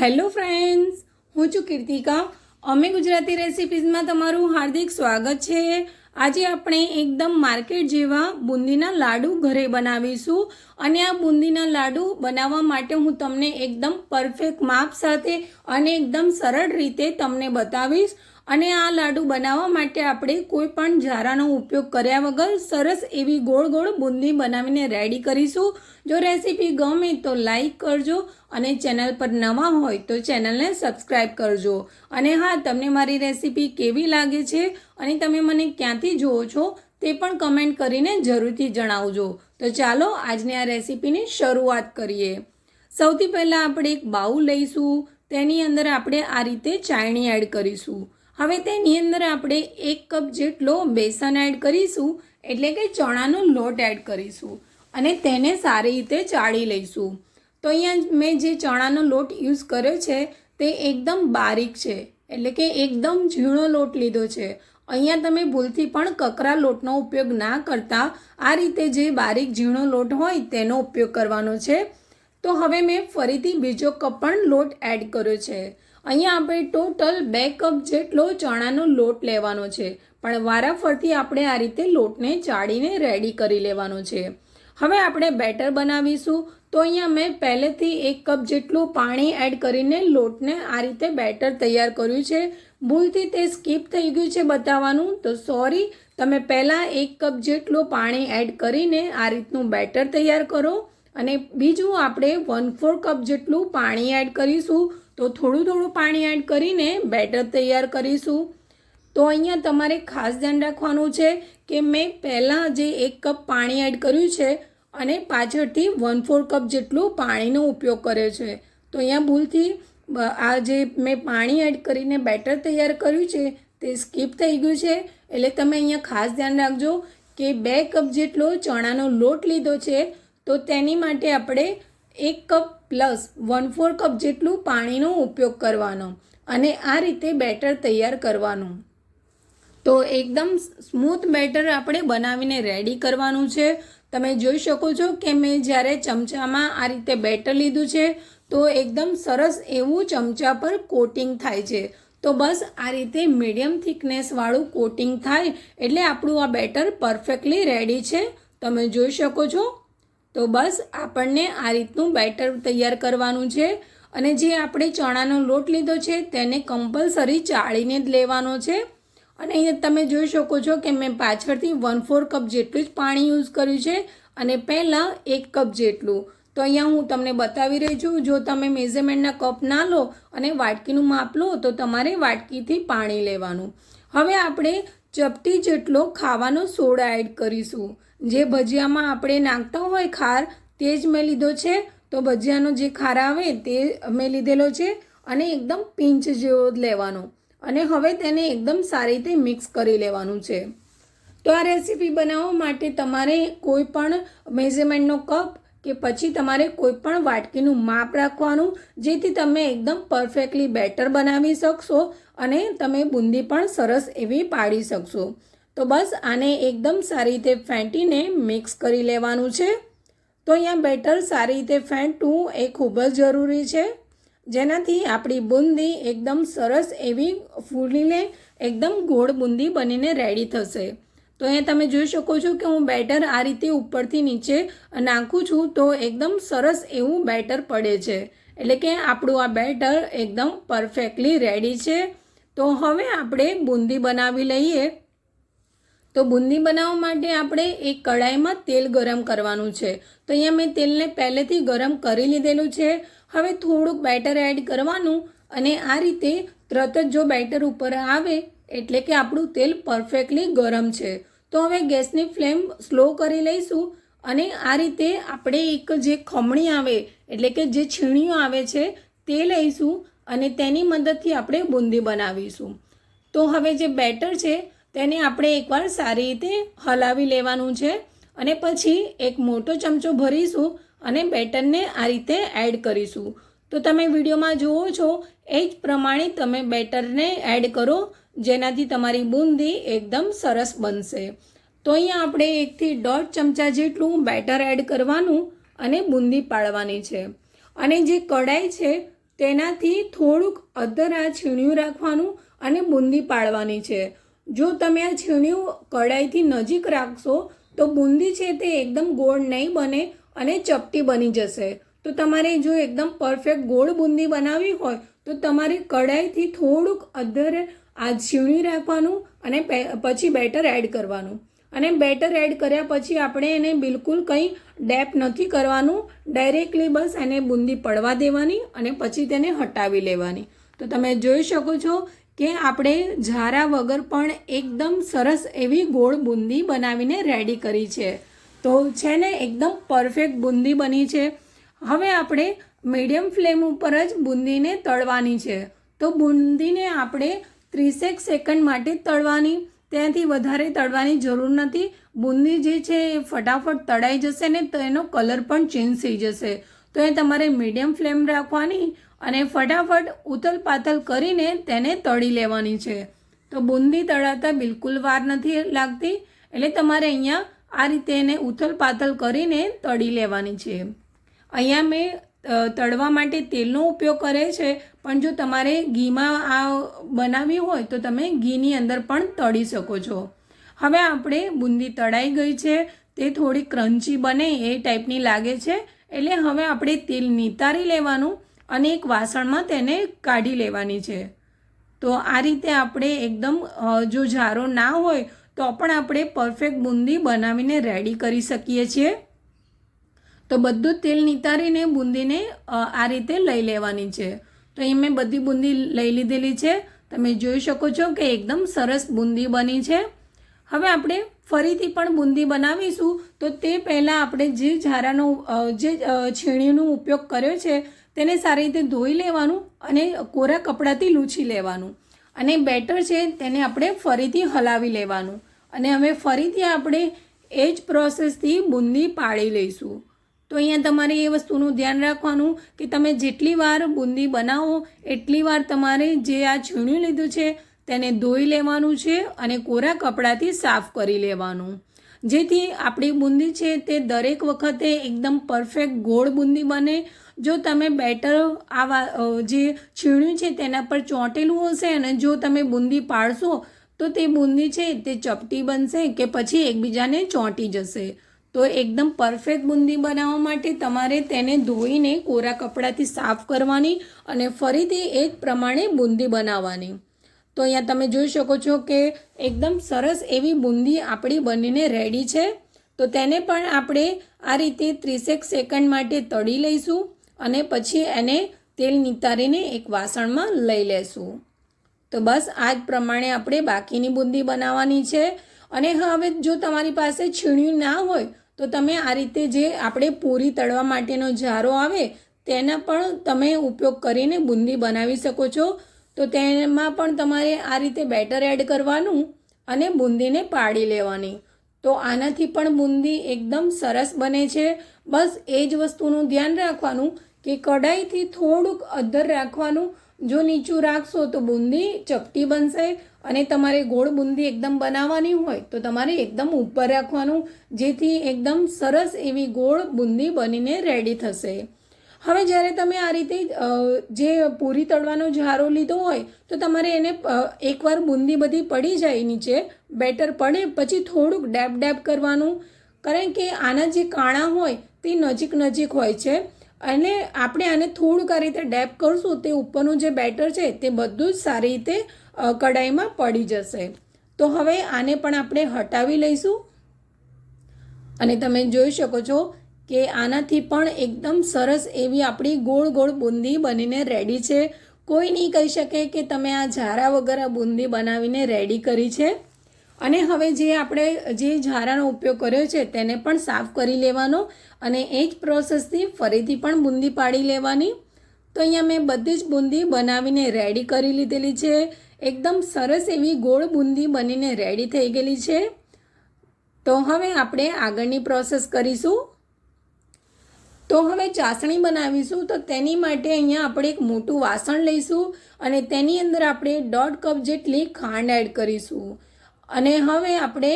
Hello friends, હું છું કીર્તિકા. અમે ગુજરાતી રેસિપીઝમાં તમારું હાર્દિક સ્વાગત છે. આજે આપણે એકદમ માર્કેટ જેવા બુંદીના લાડુ ઘરે બનાવીશું. અને આ બુંદીના લાડુ બનાવવા માટે હું તમને એકદમ પરફેક્ટ માપ સાથે અને એકદમ સરળ રીતે તમને બતાવીશ. અને આ લાડુ બનાવવા માટે આપણે કોઈ પણ ઝારાનો ઉપયોગ કર્યા વગર સરસ એવી ગોળ ગોળ બુંદી બનાવીને રેડી કરીશું. જો રેસીપી ગમે તો લાઈક કરજો અને ચેનલ પર નવા હોય તો ચેનલને સબસ્ક્રાઈબ કરજો. અને હા, તમને મારી રેસીપી કેવી લાગે છે અને તમે મને ક્યાંથી જુઓ છો તે પણ કમેન્ટ કરીને જરૂરથી જણાવજો. તો ચાલો, આજની આ રેસીપીની શરૂઆત કરીએ. સૌથી પહેલાં આપણે એક બાઉલ લઈશું. તેની અંદર આપણે આ રીતે ચાયણી એડ કરીશું. હવે તેની અંદર આપણે એક કપ જેટલો બેસન એડ કરીશું, એટલે કે ચણાનો લોટ એડ કરીશું અને તેને સારી રીતે ચાળી લઈશું. તો અહીંયા મેં જે ચણાનો લોટ યુઝ કર્યો છે, તે એકદમ બારીક છે, એટલે કે એકદમ ઝીણો લોટ લીધો છે. અહીંયા તમે ભૂલથી પણ કકરા લોટનો ઉપયોગ ના કરતા, આ રીતે જે બારીક ઝીણો લોટ હોય તેનો ઉપયોગ કરવાનો છે. તો હવે મેં ફરીથી બીજો કપ પણ લોટ એડ કર્યો છે. અહીંયા આપણે ટોટલ બે કપ જેટલો ચણાનો લોટ લેવાનો છે. પણ વારાફરતી આપણે આ રીતે લોટને ચાળીને રેડી કરી લેવાનો છે. હવે આપણે બેટર બનાવીશું. તો અહીંયા મેં પહેલેથી એક કપ જેટલું પાણી એડ કરીને લોટને આ રીતે બેટર તૈયાર કર્યું છે. ભૂલથી તે સ્કીપ થઈ ગયું છે બતાવવાનું. તો સોરી તમે પહેલાં એક કપ જેટલું પાણી એડ કરીને આ રીતનું બેટર તૈયાર કરો. અને બીજું આપણે વન ફોર કપ જેટલું પાણી એડ કરીશું. તો થોડું થોડું પાણી એડ કરીને બેટર તૈયાર કરીશું. તો અહીંયા તમારે ખાસ ધ્યાન રાખવાનું છે કે મેં પહેલાં જે એક કપ પાણી એડ કર્યું છે અને પાછળથી વન ફોર કપ જેટલું પાણીનો ઉપયોગ કર્યો છે. તો અહીંયા ભૂલથી આ જે મેં પાણી એડ કરીને બેટર તૈયાર કર્યું છે તે સ્કીપ થઈ ગયું છે. એટલે તમે અહીંયા ખાસ ધ્યાન રાખજો કે બે કપ જેટલો ચણાનો લોટ લીધો છે તો તેની માટે આપણે એક cup plus one four cup જેટલું પાણીનો ઉપયોગ કરવાનો અને આ રીતે બેટર તૈયાર કરવાનું. તો એકદમ સ્મૂથ બેટર આપણે બનાવીને રેડી કરવાનું છે. તમે જોઈ શકો છો કે મેં જ્યારે ચમચામાં આ રીતે બેટર લીધું છે, તો એકદમ સરસ એવું ચમચા પર કોટિંગ થાય છે. તો બસ આ રીતે મીડિયમ થિકનેસવાળું કોટિંગ થાય એટલે આપણું આ બેટર પરફેક્ટલી રેડી છે. તમે જોઈ શકો છો તો બસ આપણને આ રીતનું બેટર તૈયાર કરવાનું છે અને જે આપણે ચણાનો લોટ લીધો છે તેને કમ્પલસરી ચાળીને જ લેવાનો છે. અને અહીંયા તમે જોઈ શકો છો કે મેં પાછળથી વન ફોર કપ જેટલું જ પાણી યુઝ કર્યું છે અને પહેલાં એક કપ જેટલું. તો અહીંયા હું તમને બતાવી રહી છું, જો તમે મેઝરમેન્ટના કપ ના લો અને વાટકીનું માપ લો તો તમારે વાટકીથી પાણી લેવાનું. હવે આપણે ચપટી જેટલો ખાવાનો સોડા એડ કરીશું. જે ભજીયામાં આપણે નાખતા હોય ખાર, તે જ મેં લીધો છે. તો ભજીયાનો જે ખાર આવે, તે મેં લીધેલો છે અને એકદમ પિંચ જેવો જ લેવાનો. અને હવે તેને એકદમ સારી રીતે મિક્સ કરી લેવાનું છે. તો આ રેસીપી બનાવવા માટે તમારે કોઈ પણ મેઝરમેન્ટનો કપ કે પછી તમારે કોઈ પણ વાટકીનું માપ રાખવાનું, જેથી તમે એકદમ પરફેક્ટલી બેટર બનાવી શકશો. અને તમે બુંદી પણ સરસ એવી પાડી શકશો. તો બસ આને એકદમ સારી રીતે ફેંટીને મિક્સ કરી લેવાનું છે. તો અહીંયા બેટર સારી રીતે ફેંટવું એ ખૂબ જ જરૂરી છે. જેનાથી આપણી બુંદી એકદમ સરસ એવી ફૂલીને એકદમ ગોળ બુંદી બનીને રેડી થશે. તો અહીંયા તમે જોઈ શકો છો કે હું બેટર આ રીતે ઉપરથી નીચે નાખું છું તો એકદમ સરસ એવું બેટર પડે છે. એટલે કે આપણું આ બેટર એકદમ પરફેક્ટલી રેડી છે. તો હવે આપણે બુંદી બનાવી લઈએ. તો બુંદી બનાવવા માટે આપણે એક કડાઈમાં તેલ ગરમ કરવાનું છે. તો અહીંયા મેં તેલને પહેલેથી ગરમ કરી લીધેલું છે. હવે થોડુંક બેટર એડ કરવાનું અને આ રીતે તરત જ જો બેટર ઉપર આવે એટલે કે આપણું તેલ પરફેક્ટલી ગરમ છે. તો હવે ગેસની ફ્લેમ સ્લો કરી લઈશું અને આ રીતે આપણે એક જે ખમણી આવે એટલે કે જે છીણીઓ આવે છે તે લઈશું અને તેની મદદથી આપણે બુંદી બનાવીશું. તો હવે જે બેટર છે, તેને આપણે એકવાર સારી રીતે હલાવી લેવાનું છે અને પછી એક મોટો ચમચો ભરીશું અને બેટરને આ રીતે એડ કરીશું. તો તમે વિડીયોમાં જુઓ છો, એ જ પ્રમાણે તમે બેટરને એડ કરો, જેનાથી તમારી બુંદી એકદમ સરસ બનશે. તો અહીંયા આપણે એકથી દોઢ ચમચા જેટલું બેટર એડ કરવાનું અને બુંદી પાડવાની છે. અને જે કઢાઈ છે તેનાથી થોડુંક અધર આ છીણ્યું રાખવાનું અને બુંદી પાડવાની છે. જો તમે આ છીણ્યું કડાઈથી નજીક રાખશો, તો બુંદી છે તે એકદમ ગોળ નહીં બને અને ચપટી બની જશે. તો તમારે જો એકદમ પરફેક્ટ ગોળ બુંદી બનાવવી હોય, તો તમારે કડાઈથી થોડુંક અધર આ છીણી રાખવાનું અને પછી બેટર એડ કરવાનું. અને બેટર એડ કર્યા પછી આપણે એને બિલકુલ કંઈ ડેપ નથી કરવાનું. ડાયરેક્ટલી બસ એને બુંદી પડવા દેવાની અને પછી તેને હટાવી લેવાની. તો તમે જોઈ શકો છો કે આપણે ઝારા વગર પણ એકદમ સરસ એવી ગોળ બુંદી બનાવીને રેડી કરી છે. તો છે ને એકદમ પરફેક્ટ બુંદી બની છે. હવે આપણે મીડિયમ ફ્લેમ ઉપર જ બુંદીને તળવાની છે. તો બુંદીને આપણે ત્રીસેક સેકન્ડ માટે તળવાની. ત્યાંથી વધારે તળવાની જરૂર નથી. બુંદી જે છે એ ફટાફટ તળાઈ જશે ને તો એનો કલર પણ ચેન્જ થઈ જશે. તો એ તમારે મીડિયમ ફ્લેમ રાખવાની અને ફટાફટ ઉથલ પાથલ કરીને તેને તળી લેવાની છે. તો બુંદી તળાતા બિલકુલ વાર નથી લાગતી, એટલે તમારે અહીંયા આ રીતે એને ઉથલ પાથલ કરીને તળી લેવાની છે. અહીંયા મેં તળવા માટે તેલનો ઉપયોગ કરે છે, પણ જો તમારે ઘીમાં આ બનાવવી હોય તો તમે ઘીની અંદર પણ તળી શકો છો. હવે આપણે બુંદી તળાઈ ગઈ છે, તે થોડી ક્રન્ચી બને એ ટાઈપની લાગે છે, એટલે હવે આપણે તેલ નિતારી લેવાનું અને એક વાસણમાં તેને કાઢી લેવાની છે. તો આ રીતે આપણે એકદમ જો ઝારો ના હોય તો પણ આપણે પરફેક્ટ બુંદી બનાવીને રેડી કરી શકીએ છીએ. તો બધું જ તેલ નિતારીને બુંદીને આ રીતે લઈ લેવાની છે. તો અહીં મેં બધી બુંદી લઈ લીધેલી છે. તમે જોઈ શકો છો કે એકદમ સરસ બુંદી બની છે. હવે આપણે ફરીથી પણ બુંદી બનાવીશું. તો તે પહેલાં આપણે જે ઝારાનો જે છીણીનો ઉપયોગ કર્યો છે, તેને સારી રીતે ધોઈ લેવાનું અને કોરા કપડાથી લૂછી લેવાનું. અને બેટર છે તેને આપણે ફરીથી હલાવી લેવાનું. અને હવે ફરીથી આપણે એ જ પ્રોસેસથી બુંદી પાડી લઈશું. તો અહીંયા તમારે એ વસ્તુનું ધ્યાન રાખવાનું કે તમે જેટલી વાર બુંદી બનાવો, એટલી વાર તમારે જે આ છીણ્યું લીધું છે તેને ધોઈ લેવાનું છે અને કોરા કપડાથી સાફ કરી લેવાનું. જેથી આપણી બુંદી છે તે દરેક વખતે એકદમ પરફેક્ટ ગોળ બુંદી બને. જો તમે બેટર આવા જે છીણ્યું છે તેના પર ચોંટેલું હશે અને જો તમે બુંદી પાડશો, તો તે બુંદી છે તે ચપટી બનશે કે પછી એકબીજાને ચોંટી જશે. તો એકદમ પરફેક્ટ બુંદી બનાવવા માટે તમારે તેને ધોઈને કોરા કપડાથી સાફ કરવાની અને ફરીથી એ જ પ્રમાણે બુંદી બનાવવાની. તો અહીંયા તમે જોઈ શકો છો કે એકદમ સરસ એવી બુંદી આપણી બનીને રેડી છે. તો તેને પણ આપણે આ રીતે ત્રીસેક સેકન્ડ માટે તળી લઈશું અને પછી એને તેલ નિતારીને એક વાસણમાં લઈ લેશું. તો બસ આ જ પ્રમાણે આપણે બાકીની બુંદી બનાવવાની છે. અને હવે જો તમારી પાસે છીણ્યું ના હોય, તો તમે આ રીતે જે આપણે પૂરી તળવા માટેનો જારો આવે, તેના પણ તમે ઉપયોગ કરીને બુંદી બનાવી શકો છો. તો તેમાં પણ તમારે આ રીતે બેટર એડ કરવાનું અને બુંદીને પાડી લેવાની. તો આનાથી પણ બુંદી એકદમ સરસ બને છે. બસ એ જ વસ્તુનું ધ્યાન રાખવાનું કે કઢાઈથી થોડુંક અધર રાખવાનું. જો નીચું રાખશો તો બુંદી ચપટી બનશે અને તમારે ગોળ બુંદી એકદમ બનાવવાની હોય તો તમારે એકદમ ઉપર રાખવાનું, જેથી એકદમ સરસ એવી ગોળ બુંદી બનીને રેડી થશે. હવે જ્યારે તમે આ રીતે જે પૂરી તળવાનો ઝારો લીધો હોય, તો તમારે એને એકવાર બુંદી બધી પડી જાય નીચે, બેટર પડે, પછી થોડુંક ડેબ ડેબ કરવાનું. કારણ કે આના જે કાણા હોય, તે નજીક નજીક હોય છે. અને આપણે આને થોડુંક આ રીતે ડેપ કરશું, તે ઉપરનું જે બેટર છે, તે બધું જ સારી રીતે કઢાઈમાં પડી જશે. તો હવે આને પણ આપણે હટાવી લઈશું. અને તમે જોઈ શકો છો કે આનાથી પણ એકદમ સરસ એવી આપણી ગોળ ગોળ બુંદી બનીને રેડી છે. કોઈ નહીં કહી શકે કે તમે આ ઝારા વગર આ બુંદી બનાવીને રેડી કરી છે. અને હવે જે આપણે જે ઝારાનો ઉપયોગ કર્યો છે તેને પણ સાફ કરી લેવાનો અને એ જ પ્રોસેસથી ફરીથી પણ બુંદી પાડી લેવાની. તો અહીંયા મેં બધી જ બુંદી બનાવીને રેડી કરી લીધેલી છે. એકદમ સરસ એવી ગોળ બુંદી બનીને રેડી થઈ ગયેલી છે. તો હવે આપણે આગળની પ્રોસેસ કરીશું. તો હવે ચાસણી બનાવીશું. તો તેની માટે અહીંયા આપણે એક મોટું વાસણ લઈશું અને તેની અંદર આપણે દોઢ કપ જેટલી ખાંડ એડ કરીશું. અને હવે આપણે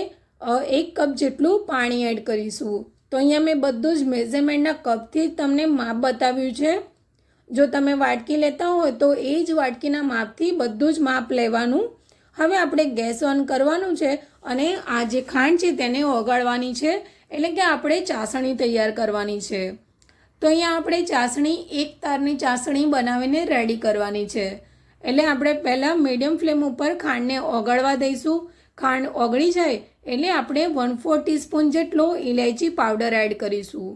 એક કપ જેટલું પાણી એડ કરીશું. તો અહીંયા મેં બધું જ મેઝરમેન્ટના કપથી તમને માપ બતાવ્યું છે. જો તમે વાટકી લેતા હોય તો એ જ વાટકીના માપથી બધું જ માપ લેવાનું. હવે આપણે ગેસ ઓન કરવાનું છે અને આ જે ખાંડ છે તેને ઓગાળવાની છે. એટલે કે આપણે ચાસણી તૈયાર કરવાની છે. તો અહીંયા આપણે ચાસણી, એક તારની ચાસણી બનાવીને રેડી કરવાની છે. એટલે આપણે પહેલાં મીડિયમ ફ્લેમ ઉપર ખાંડને ઓગળવા દઈશું. ખાંડ ઓગળી જાય એટલે આપણે વન ફોર ટીસ્પૂન જેટલો ઇલાયચી પાવડર એડ કરીશું.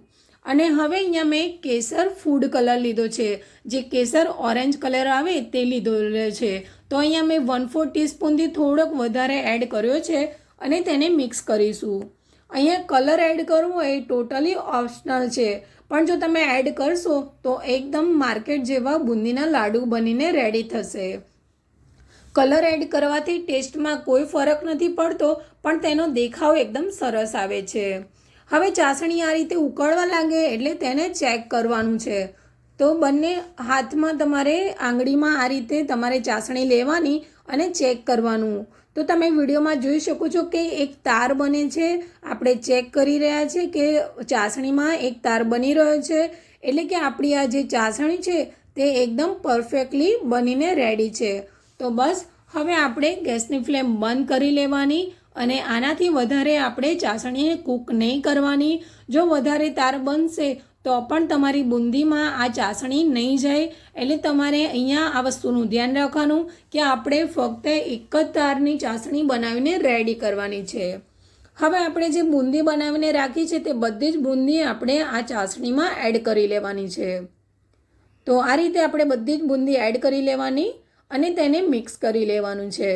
અને હવે અહીંયા મેં કેસર ફૂડ કલર લીધો છે. જે કેસર ઓરેન્જ કલર આવે તે લીધો છે. તો અહીંયા મેં વન ફોર ટીસ્પૂનથી થોડોક વધારે એડ કર્યો છે અને તેને મિક્સ કરીશું. અહીંયા કલર એડ કરવો એ ટોટલી ઓપ્શનલ છે. પણ જો તમે એડ કરશો તો એકદમ માર્કેટ જેવા બુંદીના લાડુ બનીને રેડી થશે. કલર એડ કરવાથી ટેસ્ટમાં કોઈ ફરક નથી પડતો, પણ તેનો દેખાવ એકદમ સરસ આવે છે. હવે ચાસણી આ રીતે ઉકળવા લાગે એટલે તેને ચેક કરવાનું છે. તો બંને હાથમાં તમારે આંગળીમાં આ રીતે તમારે ચાસણી લેવાની અને ચેક કરવાનું. તો તમે વિડીયોમાં જોઈ શકો છો કે એક તાર બને છે. આપણે ચેક કરી રહ્યા છે કે ચાસણીમાં એક તાર બની રહ્યો છે. એટલે કે આપણી આ જે ચાસણી છે તે એકદમ પરફેક્ટલી બનીને રેડી છે. તો બસ, હવે આપણે ગેસની ફ્લેમ બંધ કરી લેવાની અને આનાથી વધારે આપણે ચાસણીને કૂક નહીં કરવાની. જો વધારે તાર બનશે, તો પણ તમારી બુંદીમાં આ ચાસણી નહીં જાય. એટલે તમારે અહીંયા આ વસ્તુનું ધ્યાન રાખવાનું કે આપણે ફક્ત એક જ તારની ચાસણી બનાવીને રેડી કરવાની છે. હવે આપણે જે બુંદી બનાવીને રાખી છે, તે બધી જ બુંદી આપણે આ ચાસણીમાં એડ કરી લેવાની છે. તો આ રીતે આપણે બધી જ બુંદી એડ કરી લેવાની અને તેને મિક્સ કરી લેવાનું છે.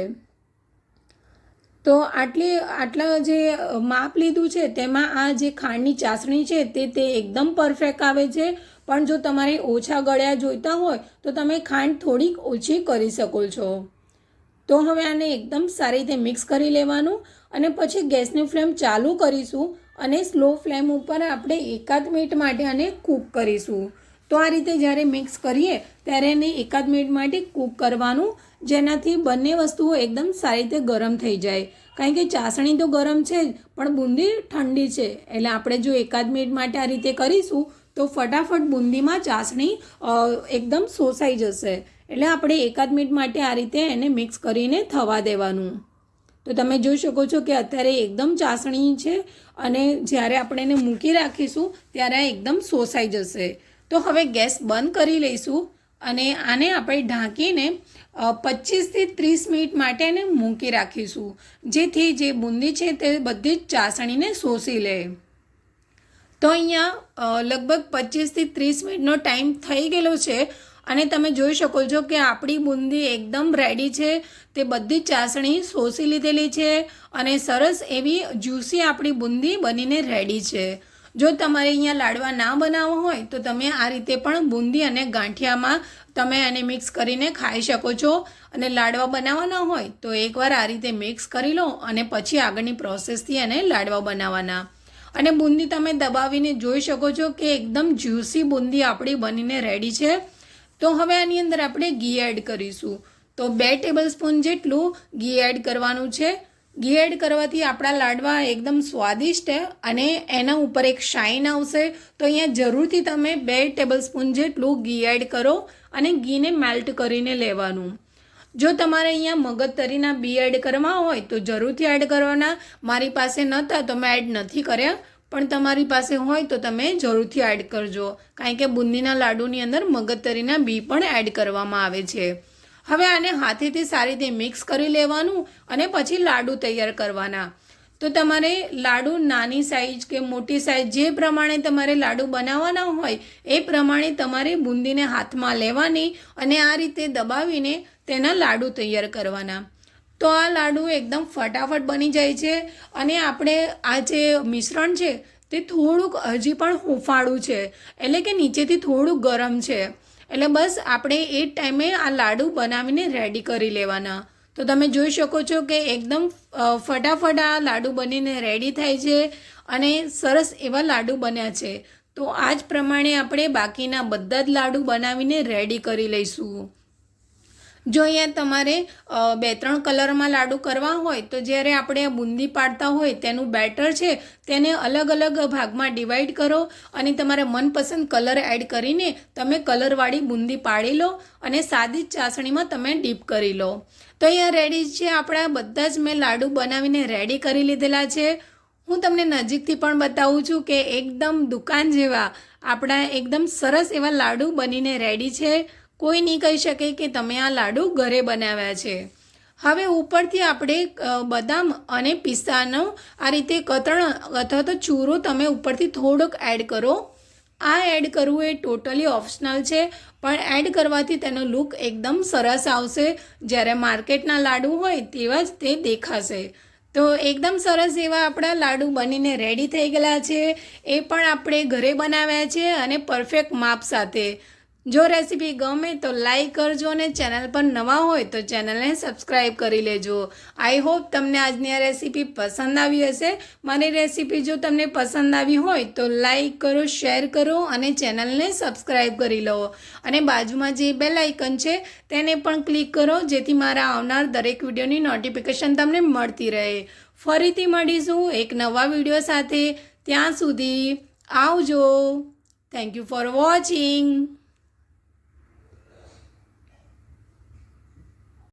તો આટલી, આટલા જે માપ લીધું છે, તેમાં આ જે ખાંડની ચાસણી છે, તે તે એકદમ પરફેક્ટ આવે છે. પણ જો તમારે ઓછા ગળ્યા જોઈતા હોય, તો તમે ખાંડ થોડીક ઓછી કરી શકો છો. તો હવે આને એકદમ સારી રીતે મિક્સ કરી લેવાનું અને પછી ગેસની ફ્લેમ ચાલુ કરીશું અને સ્લો ફ્લેમ ઉપર આપણે એકાદ મિનિટ માટે આને કૂક કરીશું. તો આ રીતે જ્યારે મિક્સ કરીએ, ત્યારે એને એકાદ મિનિટ માટે કૂક કરવાનું, જેનાથી બંને વસ્તુઓ એકદમ સારી રીતે ગરમ થઈ જાય. કારણ કે ચાસણી તો ગરમ છે જ, પણ બુંદી ઠંડી છે. એટલે આપણે જો એકાદ મિનિટ માટે આ રીતે કરીશું, તો ફટાફટ બુંદીમાં ચાસણી એકદમ શોષાઈ જશે. એટલે આપણે એકાદ મિનિટ માટે આ રીતે એને મિક્સ કરીને થવા દેવાનું. તો તમે જોઈ શકો છો કે અત્યારે એકદમ ચાસણી છે, અને જ્યારે આપણે એને મૂકી રાખીશું, ત્યારે એકદમ શોષાઈ જશે. તો હવે ગેસ બંધ કરી લઈશું અને આને આપણે ઢાંકીને પચીસથી ત્રીસ મિનિટ માટે એને મૂકી રાખીશું, જેથી જે બુંદી છે તે બધી જ ચાસણીને શોષી લે. તો અહીંયા લગભગ પચીસથી ત્રીસ મિનિટનો ટાઈમ થઈ ગયેલો છે અને તમે જોઈ શકો છો કે આપણી બુંદી એકદમ રેડી છે, તે બધી ચાસણી શોષી લીધેલી છે અને સરસ એવી જ્યુસી આપણી બુંદી બનીને રેડી છે. જો તમારે અહીંયા લાડવા ના બનાવવા હોય, તો તમે આ રીતે પણ બુંદી અને ગાંઠિયામાં તમે એને મિક્સ કરીને ખાઈ શકો છો. અને લાડવા બનાવવાના હોય, તો એકવાર આ રીતે મિક્સ કરી લો અને પછી આગળની પ્રોસેસથી એને લાડવા બનાવવાના. અને બુંદી તમે દબાવીને જોઈ શકો છો કે એકદમ જ્યુસી બુંદી આપણી બનીને રેડી છે. તો હવે આની અંદર આપણે ઘી એડ કરીશું. તો બે ટેબલ સ્પૂન જેટલું ઘી એડ કરવાનું છે. ઘી એડ કરવાથી આપણા લાડવા એકદમ સ્વાદિષ્ટ અને એના ઉપર એક શાઇન આવશે. તો અહીંયા જરૂરથી તમે બે ટેબલ સ્પૂન જેટલું ઘી એડ કરો અને ઘીને મેલ્ટ કરીને લેવાનું. જો તમારે અહીંયા મગજતરીના બી એડ કરવા હોય તો જરૂરથી એડ કરવાના. મારી પાસે નહોતા તો મેં એડ નથી કર્યા. પણ તમારી પાસે હોય તો તમે જરૂરથી એડ કરજો. કારણ કે બુંદીના લાડુની અંદર મગજતરીના બી પણ એડ કરવામાં આવે છે. હવે આને હાથેથી સારી રીતે મિક્સ કરી લેવાનું અને પછી લાડુ તૈયાર કરવાના. તો તમારે લાડુ નાની સાઈઝ કે મોટી સાઈઝ જે પ્રમાણે તમારે લાડુ બનાવવાના હોય, એ પ્રમાણે તમારે બુંદીને હાથમાં લેવાની અને આ રીતે દબાવીને તેના લાડુ તૈયાર કરવાના. તો આ લાડુ એકદમ ફટાફટ બની જાય છે અને આપણે આ જે મિશ્રણ છે, તે થોડુંક હજી પણ હુંફાળું છે. એટલે કે નીચેથી થોડુંક ગરમ છે. એટલે બસ આપણે એ ટાઈમે આ લાડુ બનાવીને રેડી કરી લેવાના. તો તમે જોઈ શકો છો કે એકદમ ફટાફટ આ લાડુ બનીને રેડી થાય છે અને સરસ એવા લાડુ બન્યા છે. તો આ જ પ્રમાણે આપણે બાકીના બધા જ લાડુ બનાવીને રેડી કરી લઈશું. જો અહીંયા તમારે બે ત્રણ કલરમાં લાડુ કરવા હોય, તો જ્યારે આપણે બુંદી પાડતા હોય, તેનું બેટર છે, તેને અલગ અલગ ભાગમાં ડિવાઈડ કરો અને તમારે મનપસંદ કલર એડ કરીને તમે કલરવાળી બુંદી પાડી લો અને સાદી ચાસણીમાં તમે ડીપ કરી લો. તો અહીંયા રેડી છે આપણા, બધા જ મેં લાડુ બનાવીને રેડી કરી લીધેલા છે. હું તમને નજીકથી પણ બતાવું છું કે એકદમ દુકાન જેવા, આપણા એકદમ સરસ એવા લાડુ બનીને રેડી છે. કોઈ નહીં કહી શકે કે તમે આ લાડુ ઘરે બનાવ્યા છે. હવે ઉપરથી આપણે બદામ અને પિસ્તાનો આ રીતે કતરણ અથવા તો ચૂરો તમે ઉપરથી થોડોક એડ કરો. આ એડ કરવું એ ટોટલી ઓપ્શનલ છે, પણ એડ કરવાથી તેનો લુક એકદમ સરસ આવશે. જ્યારે માર્કેટના લાડુ હોય તેવા જ તે દેખાશે. તો એકદમ સરસ એવા આપણા લાડુ બનીને રેડી થઈ ગયેલા છે. એ પણ આપણે ઘરે બનાવ્યા છે અને પરફેક્ટ માપ સાથે. જો રેસીપી ગમે તો લાઈક કરજો અને ચેનલ પર નવા હોય તો ચેનલને સબસ્ક્રાઈબ કરી લેજો. આઈ હોપ તમને આજની આ રેસીપી પસંદ આવી હશે. મારી રેસીપી જો તમને પસંદ આવી હોય તો લાઈક કરો, શેર કરો અને ચેનલને સબસ્ક્રાઈબ કરી લો. અને બાજુમાં જે બેલ આઇકન છે તેને પણ ક્લિક કરો, જેથી મારા આવનાર દરેક વિડીયોની નોટિફિકેશન તમને મળતી રહે. ફરીથી મળીશું એક નવા વીડિયો સાથે. ત્યાં સુધી આવજો. Thank you for watching